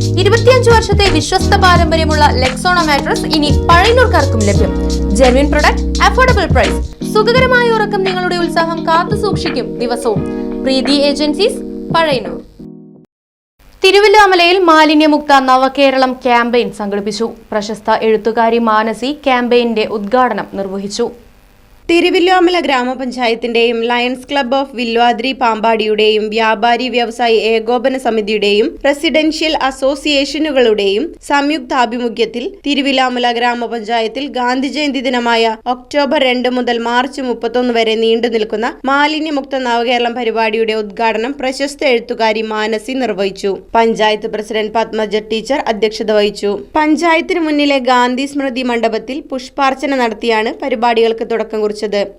ഇരുപത്തിയഞ്ച് വർഷത്തെ വിശ്വസ്ത പാരമ്പര്യമുള്ള ലെക്സോണ മാട്രസ് ഇനി പഴയനൂർക്കാർക്കും ലഭ്യം. ജെർവിൻ പ്രൊഡക്റ്റ് അഫോർഡബിൾ പ്രൈസ് സുഖകരമായ ഉറക്കം നിങ്ങളുടെ ഉത്സാഹം കാത്തു സൂക്ഷിക്കും ദിവസവും. പ്രീതി ഏജൻസീസ് പഴയനൂർ തിരുവല്ലാമലയിൽ മാലിന്യമുക്ത നവകേരളം ക്യാമ്പയിൻ സംഘടിപ്പിച്ചു. പ്രശസ്ത എഴുത്തുകാരി മാനസി ക്യാമ്പയിന്റെ ഉദ്ഘാടനം നിർവഹിച്ചു. തിരുവില്ലോമല ഗ്രാമപഞ്ചായത്തിന്റെയും ലയൺസ് ക്ലബ്ബ് ഓഫ് വില്വാദ്രി പാമ്പാടിയുടെയും വ്യാപാരി വ്യവസായി ഏകോപന സമിതിയുടെയും റെസിഡൻഷ്യൽ അസോസിയേഷനുകളുടെയും സംയുക്താഭിമുഖ്യത്തിൽ തിരുവില്ലാമല ഗ്രാമപഞ്ചായത്തിൽ ഗാന്ധി ജയന്തി ദിനമായ ഒക്ടോബർ രണ്ട് മുതൽ മാർച്ച് മുപ്പത്തൊന്ന് വരെ നീണ്ടു നിൽക്കുന്ന മാലിന്യമുക്ത നവകേരളം പരിപാടിയുടെ ഉദ്ഘാടനം പ്രശസ്ത എഴുത്തുകാരി മാനസി നിർവഹിച്ചു. പഞ്ചായത്ത് പ്രസിഡന്റ് പത്മജ ടീച്ചർ അധ്യക്ഷത വഹിച്ചു. പഞ്ചായത്തിന് മുന്നിലെ ഗാന്ധി സ്മൃതി മണ്ഡപത്തിൽ പുഷ്പാർച്ചന നടത്തിയാണ് പരിപാടികൾക്ക് തുടക്കം കുറിച്ചത്.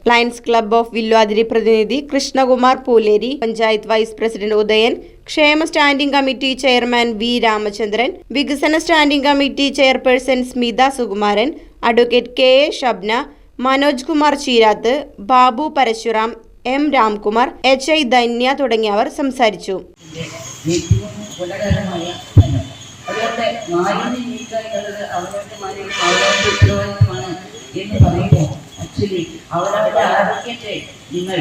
ലയൺസ് ക്ലബ്ബ് ഓഫ് വില്വാതിരി പ്രതിനിധി കൃഷ്ണകുമാർ പൂലേരി പഞ്ചായത്ത് വൈസ് പ്രസിഡന്റ് ഉദയൻ ക്ഷേമ standing committee chairman V Ramachandran വികസന standing committee chairperson Smitha Sukumaran advocate K A Shabna Manoj Kumar Cheerath Babu Parashuram M Ramkumar H I Dhanya തുടങ്ങിയവർ സംസാരിച്ചു. എന്ന് പറയുമ്പോൾ ആക്ച്വലി അവരവരുടെ ആരോഗ്യത്തെ നിങ്ങൾ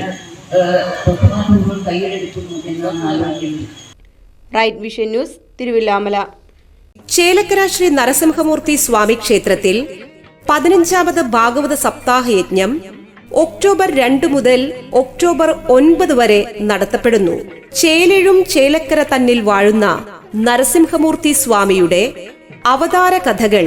പ്രധാനപൂർവം കയ്യിലെടുക്കുന്നു എന്നൊന്ന് ആലോചിക്കുന്നു. Right vision news Thiruvilwamala. Chelakkara Shri Narasimhamurthy Swami ക്ഷേത്രത്തിൽ പതിനഞ്ചാമത് ഭാഗവത സപ്താഹ യജ്ഞം ഒക്ടോബർ രണ്ട് മുതൽ ഒക്ടോബർ ഒൻപത് വരെ നടത്തപ്പെടുന്നു. ചേലഴും ചേലക്കര തന്നിൽ വാഴുന്ന നരസിംഹമൂർത്തി സ്വാമിയുടെ അവതാര കഥകൾ